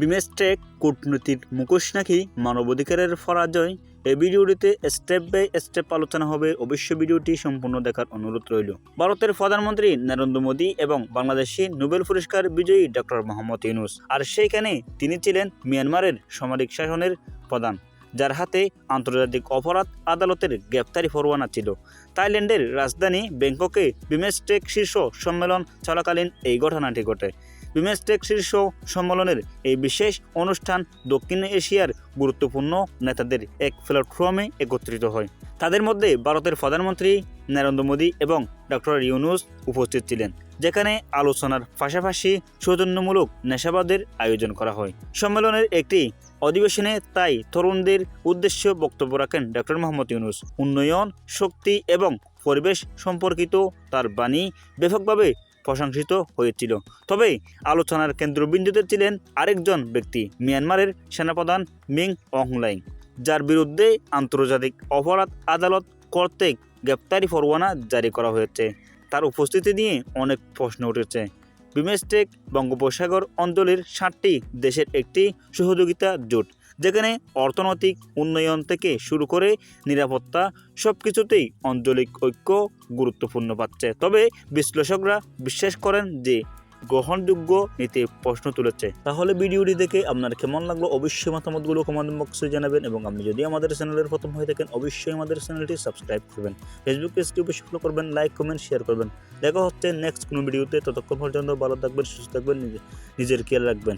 বিমেস্টেক কূটনীতির মুখোশ নাকি মানবাধিকারের পরাজয়? এই ভিডিওটিতে স্টেপ বাই স্টেপ আলোচনা হবে। অবশ্য ভিডিওটি সম্পূর্ণ দেখার অনুরোধ রইল। ভারতের প্রধানমন্ত্রী নরেন্দ্র মোদী এবং বাংলাদেশি নোবেল পুরস্কার বিজয়ী ডক্টর মোহাম্মদ ইউনুস। আর সেইখানে তিনি ছিলেন মিয়ানমারের সামরিক শাসনের প্রধান, যার হাতে আন্তর্জাতিক অপরাধ আদালতের গ্রেপ্তারি পরোয়ানা ছিল। থাইল্যান্ডের রাজধানী ব্যাংককে বিমেস্টেক শীর্ষ সম্মেলন চলাকালীন এই ঘটনাটি ঘটে। বিমেস্টেক শীর্ষ সম্মেলনের এই বিশেষ অনুষ্ঠান দক্ষিণ এশিয়ার গুরুত্বপূর্ণ নেতাদের এক প্ল্যাটফর্মে একত্রিত হয়। তাদের মধ্যে ভারতের প্রধানমন্ত্রী নরেন্দ্র মোদী এবং ডক্টর ইউনুস উপস্থিত ছিলেন, যেখানে আলোচনার পাশাপাশি সৌজন্যমূলক নেশাবাদের আয়োজন করা হয়। সম্মেলনের একটি অধিবেশনে তাই তরুণদের উদ্দেশ্যে বক্তব্য রাখেন ডক্টর মোহাম্মদ ইউনুস। উন্নয়ন, শক্তি এবং পরিবেশ সম্পর্কিত তার বাণী ব্যাপকভাবে প্রশংসিত হয়েছিল। তবে আলোচনার কেন্দ্রবিন্দুতে ছিলেন আরেকজন ব্যক্তি, মিয়ানমারের সেনাপ্রধান মিং অংলাইং, যার বিরুদ্ধে আন্তর্জাতিক অপরাধ আদালত কর্তৃক গ্রেপ্তারি পরোয়ানা জারি করা হয়েছে। তার উপস্থিতি নিয়ে অনেক প্রশ্ন উঠেছে। বিমেস্টেক বঙ্গোপসাগর অঞ্চলের ষাটটি দেশের একটি সহযোগিতা জোট যেখানে অর্থনৈতিক উন্নয়ন থেকে শুরু করে নিরাপত্তা সব কিছুতেই আঞ্চলিক ঐক্য গুরুত্বপূর্ণ পাচ্ছে। তবে বিশ্লেষকরা বিশ্বাস করেন যে গ্রহণযোগ্য নীতি প্রশ্ন তুলেছে। তাহলে ভিডিওটি দেখে আপনার কেমন লাগল? অবশ্যই মতামতগুলো কমেন্ট বক্সে জানাবেন এবং আপনি যদি আমাদের চ্যানেলের প্রথম হয়ে থাকেন, অবশ্যই আমাদের চ্যানেলটি সাবস্ক্রাইব করবেন। ফেসবুক পেজটি অবশ্যই ফলো করবেন লাইক কমেন্ট শেয়ার করবেন। দেখা হচ্ছে নেক্সট কোনো ভিডিওতে ততক্ষণ পর্যন্ত ভালো থাকবেন, সুস্থ থাকবেন, নিজে- নিজের খেয়াল রাখবেন।